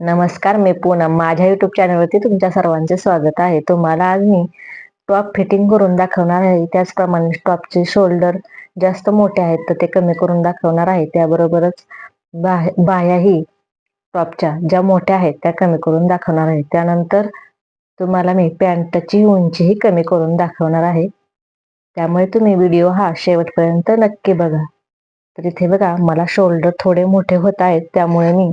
नमस्कार मी पूनम. माझ्या युट्यूब चॅनलवरती तुमच्या सर्वांचे स्वागत आहे. तुम्हाला आज मी टॉप फिटिंग करून दाखवणार आहे. त्याचप्रमाणे टॉपचे शोल्डर जास्त मोठे आहेत तर ते कमी करून दाखवणार आहे. त्याबरोबरच बाह्याही टॉपच्या ज्या मोठ्या आहेत त्या कमी करून दाखवणार आहे. त्यानंतर तुम्हाला मी पॅन्टची उंचीही कमी करून दाखवणार आहे. त्यामुळे तुम्ही व्हिडिओ हा शेवटपर्यंत नक्की बघा. तर इथे बघा मला शोल्डर थोडे मोठे होत आहेत. त्यामुळे मी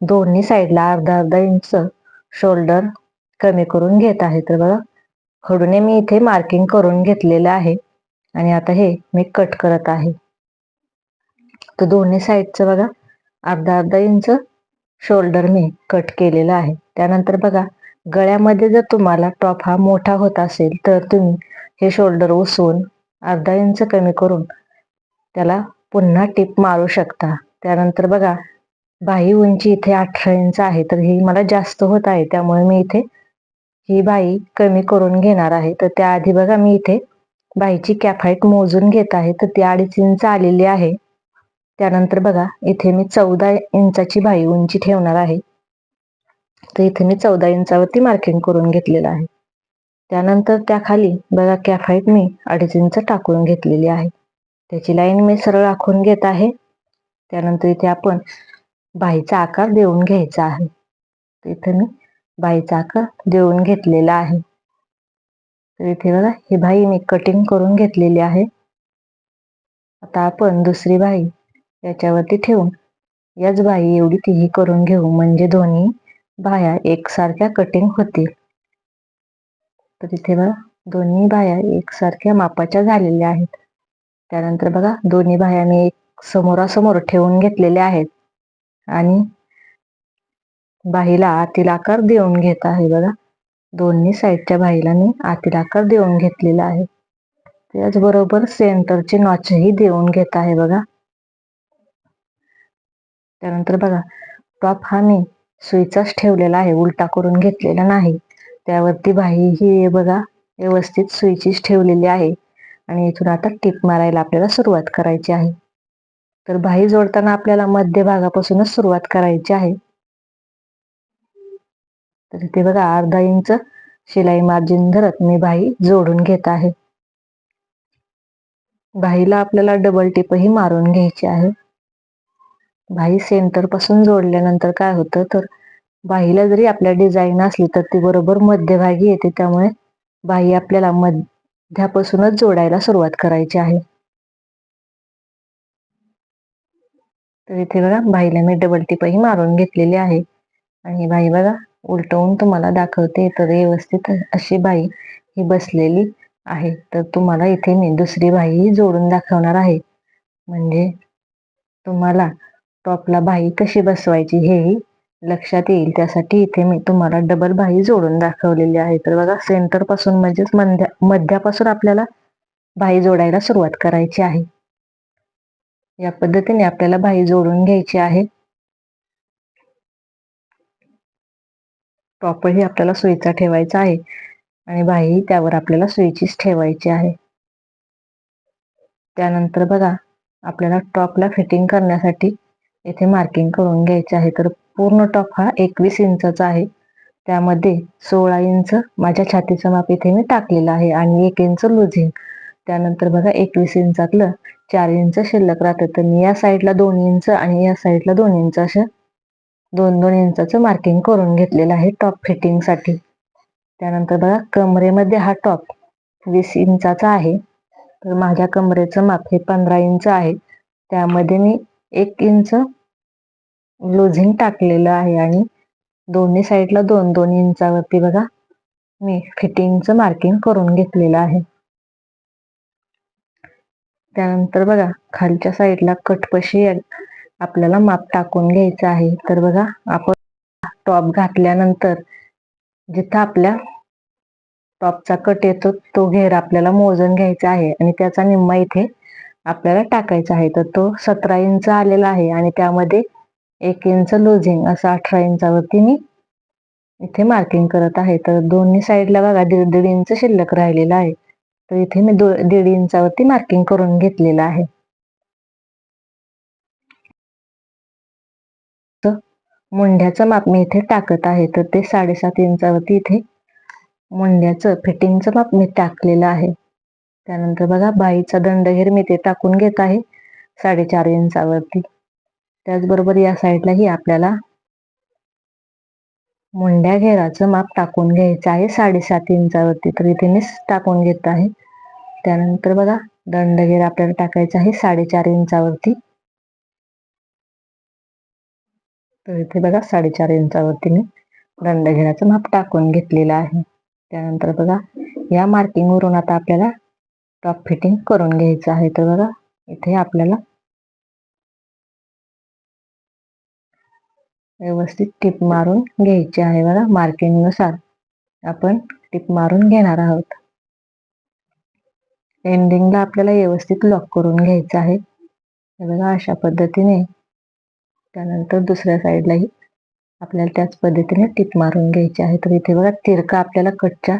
दोन्ही साईडला अर्धा अर्धा इंच शोल्डर कमी करून घेत आहे. तर बघा हडूने मी इथे मार्किंग करून घेतलेलं आहे आणि आता हे मी कट करत आहे. तर दोन्ही साईडचं बघा अर्धा अर्धा इंच शोल्डर मी कट केलेलं आहे. त्यानंतर बघा गळ्यामध्ये जर तुम्हाला टॉप हा मोठा होत असेल तर तुम्ही हे शोल्डर उसवून अर्धा इंच कमी करून त्याला पुन्हा टिप मारू शकता. त्यानंतर बघा बाई उंची इथे अठरा इंच आहे तर ही मला जास्त होत आहे त्यामुळे मी इथे ही बाई कमी करून घेणार आहे. तर त्याआधी बघा मी इथे बाईची कॅफाईट मोजून घेत आहे तर ती अडीच इंच आलेली आहे. त्यानंतर बघा इथे मी चौदा इंचाची बाई उंची ठेवणार आहे. तर इथे मी चौदा इंचावरती मार्किंग करून घेतलेलं आहे. त्यानंतर त्याखाली बघा कॅफाईट मी अडीच इंच टाकून घेतलेली आहे. त्याची लाईन मी सरळ आखून घेत आहे. त्यानंतर इथे आपण बाईचा आकार देऊन घ्यायचा आहे. इथे मी बाईचा आकार देऊन घेतलेला आहे. तर इथे बघा ही बाई मी कटिंग करून घेतलेली आहे. आता आपण दुसरी बाई याच्यावरती ठेवून याच बाई एवढी तीही करून घेऊ म्हणजे दोन्ही बाया एकसारख्या कटिंग होतील. तर इथे बघा दोन्ही बाया एकसारख्या मापाच्या झालेल्या आहेत. त्यानंतर बघा दोन्ही बाया मी एक समोरासमोर ठेवून घेतलेल्या आहेत. आणि बाहीला आतील आकार देऊन घेत आहे बघा. दोन्ही साईडच्या बाहीला मी आतील आकार देऊन घेतलेला आहे. त्याचबरोबर सेंटरचे नॉचही देऊन घेत आहे बघा. त्यानंतर बघा टॉप हा मी सुईचाच ठेवलेला आहे उलटा करून घेतलेला नाही. त्यावरती बाही ही बघा व्यवस्थित सुईचीच ठेवलेली आहे. आणि इथून आता टिप मारायला आपल्याला सुरुवात करायची आहे. तर बाही जोडताना आपल्याला मध्यभागापासूनच सुरुवात करायची आहे. तर इथे बघा अर्धा इंच शिलाई मार्जिन धरत मी बाही जोडून घेत आहे. बाहीला आपल्याला डबल टिपही मारून घ्यायची आहे. बाही सेंटरपासून जोडल्यानंतर काय होतं तर बाहीला जरी आपल्या डिझाईन असली तर ती बरोबर मध्यभागी येते. त्यामुळे बाही आपल्याला मध्यापासूनच जोडायला सुरुवात करायची आहे. तर इथे बघा बाईला मी डबल टिपही मारून घेतलेली आहे. आणि बाई बघा उलटवून तुम्हाला दाखवते. तर व्यवस्थित अशी बाई ही बसलेली आहे. तर तुम्हाला इथे मी दुसरी बाई जोडून दाखवणार आहे. म्हणजे तुम्हाला टॉपला बाई कशी बसवायची हेही लक्षात येईल. त्यासाठी इथे मी तुम्हाला डबल बाई जोडून दाखवलेली आहे. तर बघा सेंटरपासून म्हणजेच मध्या मध्यापासून आपल्याला बाई जोडायला सुरुवात करायची आहे. या पद्धतीने आपल्याला भाई जोडून घ्यायची आहे. टॉपही आपल्याला सुईचा ठेवायचा आहे आणि बाही त्यावर आपल्याला सुईचीच ठेवायची आहे. त्यानंतर बघा आपल्याला टॉपला फिटिंग करण्यासाठी येथे मार्किंग करून घ्यायचे आहे. तर पूर्ण टॉप हा एकवीस इंचाचा आहे. त्यामध्ये सोळा इंच माझ्या छातीचं माप इथे मी टाकलेलं आहे आणि एक इंच लुझिंग. त्यानंतर बघा एकवीस इंचातलं चार इंच शिल्लक राहतं तर मी या साईडला दोन इंच आणि या साईडला दोन इंच असं दोन दोन इंचाचं मार्किंग करून घेतलेलं आहे टॉप फिटिंगसाठी त्यानंतर बघा कमरेमध्ये हा टॉप वीस इंचाचा आहे. तर माझ्या कमरेचं माप हे पंधरा इंच आहे. त्यामध्ये मी एक इंच लुझिंग टाकलेलं आहे आणि दोन्ही साईडला दोन दोन इंचावरती बघा मी फिटिंगचं मार्किंग करून घेतलेलं आहे. त्यानंतर बघा खालच्या साईडला कटपशी आपल्याला माप टाकून घ्यायचं आहे. तर बघा आपण टॉप घातल्यानंतर जिथं आपल्या टॉपचा कट येतो तो घेर आपल्याला मोजून घ्यायचा आहे. आणि त्याचा निम्मा इथे आपल्याला टाकायचा आहे. तर तो सतरा इंच आलेला आहे. आणि त्यामध्ये एक इंच लुझिंग असं अठरा इंचावरती मी इथे मार्किंग करत आहे. तर दोन्ही साईडला बघा दीड दीड इंच शिल्लक राहिलेला आहे. तर इथे मी दो दीड इंचावरती मार्किंग करून घेतलेलं आहे. मुंड्याचं माप मी इथे टाकत आहे तर ते साडेसात इंचावरती इथे मुंड्याचं फिटिंगचं माप मी टाकलेलं आहे. त्यानंतर बघा बाईचा दंडघेर मी ते टाकून घेत आहे साडेचार इंचावरती. त्याचबरोबर या साईडलाही आपल्याला मुंड्या घेराचं माप टाकून घ्यायचं आहे. साडेसात इंचावरती तर इथे मी टाकून घेत आहे. त्यानंतर बघा दंडघेर आपल्याला टाकायचं आहे साडेचार इंचावरती. तर इथे बघा साडेचार इंचावरती मी दंडघेराचं माप टाकून घेतलेलं आहे. त्यानंतर बघा या मार्किंगवरून आता आपल्याला टॉप फिटिंग करून घ्यायचं आहे. तर बघा इथे आपल्याला व्यवस्थित टिप मारून घ्यायची आहे बघा मार्किंगनुसार आपण टिप मारून घेणार आहोत. एंडिंगला आपल्याला व्यवस्थित लॉक करून घ्यायचं आहे. बघा अशा पद्धतीने. त्यानंतर दुसऱ्या साईडलाही आपल्याला त्याच पद्धतीने टिप मारून घ्यायची आहे. तर इथे बघा तिरका आपल्याला कटच्या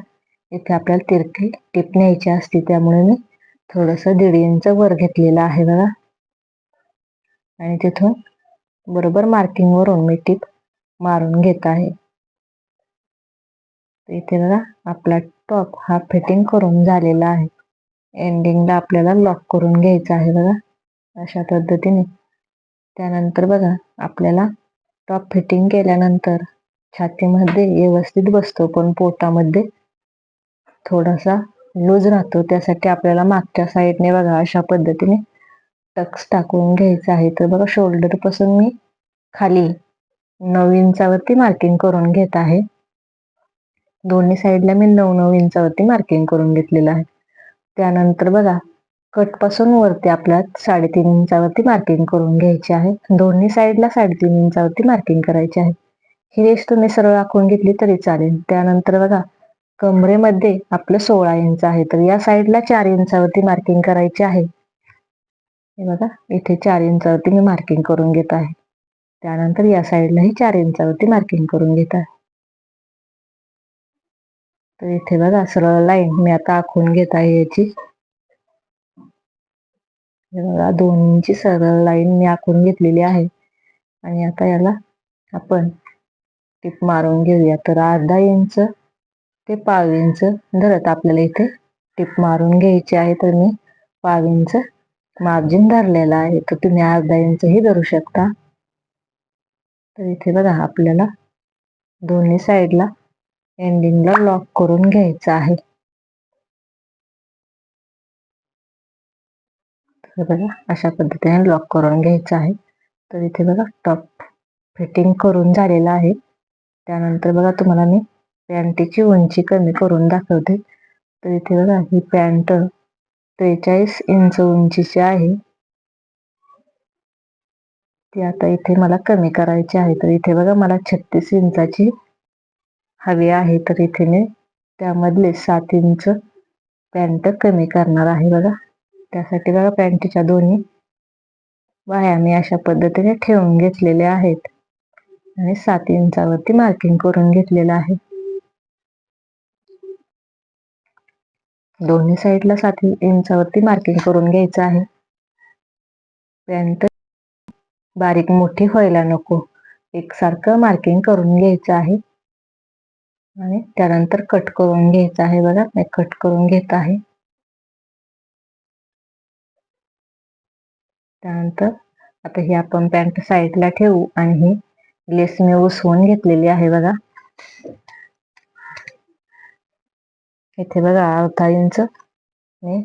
इथे आपल्याला तिरकी टिप न्यायची असते. त्यामुळे मी थोडस दीड इंच वर घेतलेलं आहे बघा. आणि तिथून बरोबर मार्किंगवरून मी टिप मारून घेत आहे. इथे बघा आपला टॉप हा फिटिंग करून झालेला आहे. एंडिंगला आपल्याला लॉक करून घ्यायचा आहे बघा. अशा पद्धतीने. त्यानंतर बघा आपल्याला टॉप फिटिंग केल्यानंतर छातीमध्ये व्यवस्थित बसतो पण पोटामध्ये थोडासा लूज राहतो. त्यासाठी आपल्याला मागच्या साईडने बघा अशा पद्धतीने टक्स टाकून घ्यायचं आहे. तर बघा शोल्डरपासून मी खाली नऊ इंचावरती मार्किंग करून घेत आहे. दोन्ही साईडला मी नऊ नऊ इंचावरती मार्किंग करून घेतलेलं आहे. त्यानंतर बघा कटपासून वरती आपल्याला साडेतीन इंचावरती मार्किंग करून घ्यायची आहे. दोन्ही साईडला साडेतीन इंचावरती मार्किंग करायची आहे. ही रेस तुम्ही सरळ आखून घेतली तरी चालेल. त्यानंतर बघा कमरेमध्ये आपलं सोळा इंच आहे. तर या साईडला चार इंचावरती मार्किंग करायची आहे. हे बघा इथे चार इंचावरती मी मार्किंग करून घेत आहे. त्यानंतर या साईडलाही चार इंचावरती मार्किंग करून घेत आहे. तर इथे बघा सरळ लाईन मी आता आखून घेत आहे याची. बघा दोन इंची सरळ लाईन मी आखून घेतलेली आहे. आणि आता याला आपण टिप मारून घेऊया. तर अर्धा इंच ते पाव इंच धरत आपल्याला इथे टिप मारून घ्यायची आहे. तर मी पाव इंच मार्जिन धरलेला आहे तर तुम्ही अर्धा इंचही धरू शकता. तर इथे बघा आपल्याला दोन्ही साईडला एंडिंगला लॉक करून घ्यायचं आहे. बघा अशा पद्धतीने लॉक करून घ्यायचं आहे. तर इथे बघा टॉप फिटिंग करून झालेलं आहे. त्यानंतर बघा तुम्हाला मी पॅन्टीची उंची कमी करून दाखवते. तर इथे बघा ही पॅन्ट त्रेचाळीस इंच उंचीची आहे. ती आता इथे मला कमी करायची आहे. तर इथे बघा मला छत्तीस इंचाची हवी आहे. तर इथे मी त्यामधले सात इंच पॅन्ट कमी करणार आहे बघा. त्यासाठी बघा पॅन्टच्या दोन्ही वाया मी अशा पद्धतीने ठेवून घेतलेल्या आहेत. आणि सात इंचावरती मार्किंग करून घेतलेलं आहे. दोन्ही साईडला सात इंचावरती मार्किंग करून घ्यायचं आहे. पॅन्ट बारीक मोठी व्हायला नको. एकसारखं मार्किंग करून घ्यायचं आहे. आणि त्यानंतर कट करून घ्यायचं आहे बघा. मी कट करून घेत आहे. त्यानंतर आता ही आपण पॅन्ट साईडला ठेवू आणि ही लेस मी उसवून घेतलेली आहे बघा. इथे बघा अर्धा इंच मी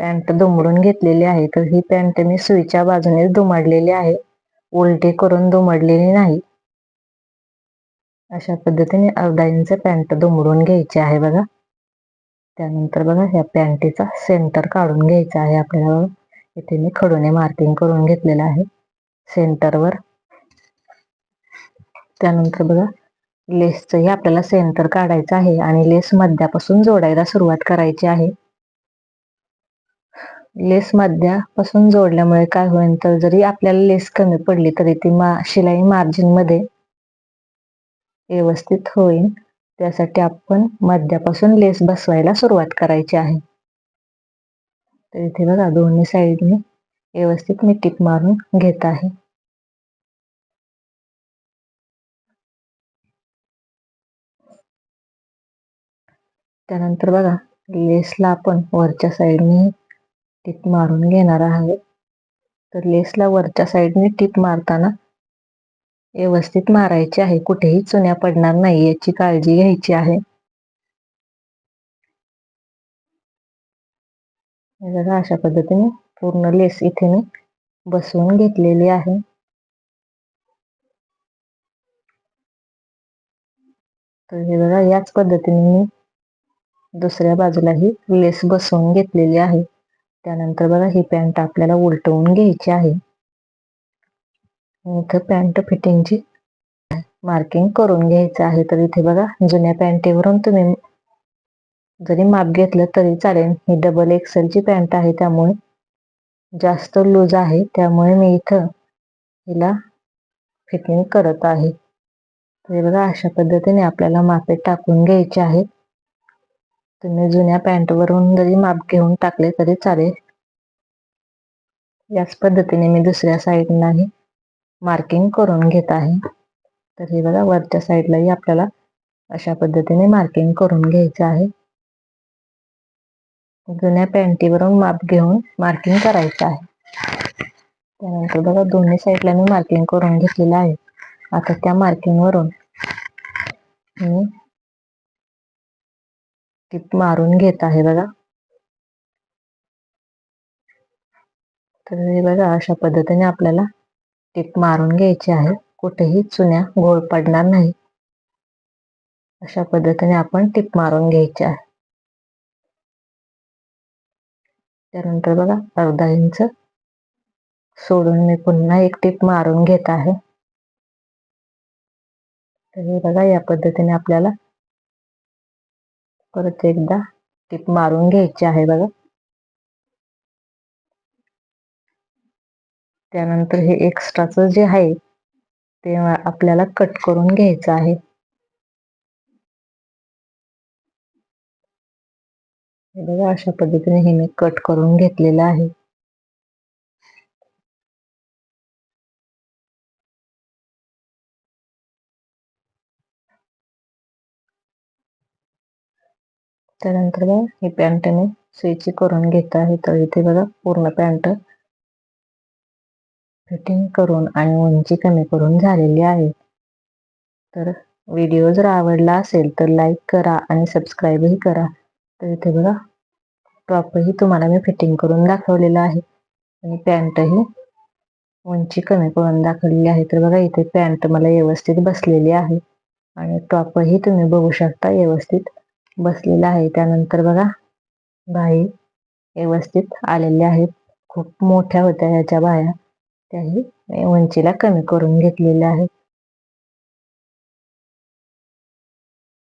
पॅन्ट दुमडून घेतलेली आहे. तर ही पॅन्ट मी सुईच्या बाजूने दुमडलेली आहे. उलटी करून दुमडलेली नाही. अशा पद्धतीने अर्धा इंच पॅन्ट दुमडून घ्यायची आहे बघा. त्यानंतर बघा ह्या पॅन्टीचा सेंटर काढून घ्यायचा आहे आपल्याला. इथे मी खडूने मार्किंग करून घेतलेलं आहे. सेंटरवर. त्यानंतर बघा लेसचंही आपल्याला सेंटर काढायचं आहे आणि लेस मध्यापासून जोडायला सुरुवात करायची आहे. लेस मध्यापासून जोडल्यामुळे काय होईल तर जरी आपल्याला लेस कमी पडली तरी ती मा शिलाई मार्जिनमध्ये व्यवस्थित होईल. त्यासाठी आपण मध्यापासून लेस बसवायला सुरुवात करायची आहे. तर इथे बघा दोन्ही साईडने व्यवस्थित मी टिप मारून घेत आहे. त्यानंतर बघा लेसला आपण वरच्या साईडने टीप मारून घेणार आहोत. तर लेसला वरच्या साईडने टीप मारताना व्यवस्थित मारायची आहे. कुठेही चुन्या पडणार नाही याची काळजी घ्यायची आहे. बघा अशा पद्धतीने पूर्ण लेस इथे मी बसवून घेतलेली आहे. तर हे बघा याच पद्धतीने मी दुसऱ्या बाजूलाही लेस बसवून घेतलेली आहे. त्यानंतर बघा ही पॅन्ट आपल्याला उलटवून घ्यायची आहे. इथं पॅन्ट फिटिंगची मार्किंग करून घ्यायचं आहे. तर इथे बघा जुन्या पॅन्टीवरून तुम्ही जरी माप घेतलं तरी चालेल. ही डबल एक्सेलची पॅन्ट आहे त्यामुळे जास्त लूज आहे. त्यामुळे मी इथं हिला फिटिंग करत आहे. तर बघा अशा पद्धतीने आपल्याला मापे टाकून घ्यायचे आहेत. तुम्ही जुन्या पॅन्टवरून जरी माप घेऊन टाकले तरी चालेल. याच पद्धतीने मी दुसऱ्या साईडलाही मार्किंग करून घेत आहे. तर हे बघा वरच्या साईडलाही आपल्याला अशा पद्धतीने मार्किंग करून घ्यायचं आहे. जुन्या पॅन्टीवरून माप घेऊन मार्किंग करायचं आहे. त्यानंतर बघा दोन्ही साईडला मी मार्किंग करून घेतलेलं आहे. आता त्या मार्किंगवरून मी टिप मारून घेत आहे बघा. तर हे बघा अशा पद्धतीने आपल्याला टिप मारून घ्यायची आहे. कुठेही चुन्या गोळ पडणार नाही. अशा पद्धतीने आपण टिप मारून घ्यायची आहे. त्यानंतर बघा अर्धा इंच सोडून मी पुन्हा एक टिप मारून घेत आहे. तर हे बघा या पद्धतीने आपल्याला परत एकदा टिप मारून घ्यायची आहे बघा. त्यानंतर हे एक्स्ट्राचं जे आहे ते आपल्याला कट करून घ्यायचं आहे. बघा अशा पद्धतीने हे मी कट करून घेतलेलं आहे. त्यानंतर बघा ही पॅन्ट मी स्विच करून घेत आहे. तर इथे बघा पूर्ण पॅन्ट फिटिंग करून आणि उंची कमी करून झालेली आहे. तर व्हिडिओ जर आवडला असेल तर लाईक करा आणि सबस्क्राईबही करा. तर इथे बघा टॉपही तुम्हाला मी फिटिंग करून दाखवलेलं आहे. आणि पॅन्टही उंची कमी करून दाखवलेली आहे. तर बघा इथे पॅन्ट मला व्यवस्थित बसलेली आहे. आणि टॉपही तुम्ही बघू शकता व्यवस्थित. बसलेला आहे. त्यानंतर बघा बाई व्यवस्थित आलेल्या आहेत. खूप मोठ्या होत्या ह्याच्या बाया. त्याही उंचीला कमी करून घेतलेल्या आहेत.